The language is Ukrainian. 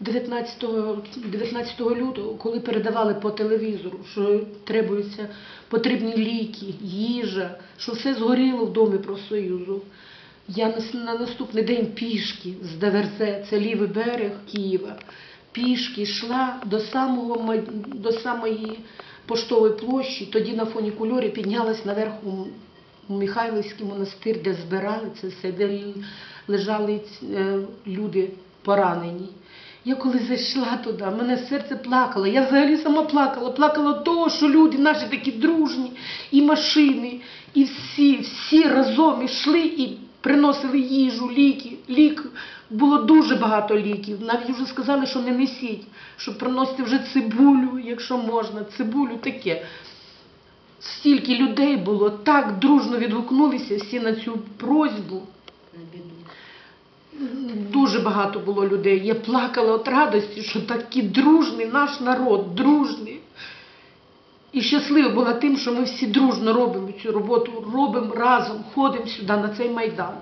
19, 19 лютого, коли передавали по телевізору, що требуються потрібні ліки, їжа, що все згоріло в домі профсоюзу. Я на, наступний день пішки з ДВРЗ, це лівий берег Києва, пішки йшла до самого до самої поштової площі. Тоді на фоні кульорі піднялась наверх у Михайлівський монастир, де збирали це все, де лежали е, люди поранені. Я коли зайшла туди, мене серце плакало. Я взагалі сама плакала. Плакала того, що люди наші такі дружні, і машини, і всі, всі разом йшли і приносили їжу, ліки. Лік було дуже багато ліків. Навіть вже сказали, що не несіть, що приносите вже цибулю, якщо можна, цибулю таке. Стільки людей було, так дружно відгукнулися всі на цю просьбу. Дуже багато було людей. Я плакала від радості, що такий дружний наш народ, дружний. І щаслива була тим, що ми всі дружно робимо цю роботу, робимо разом, ходимо сюди на цей майдан.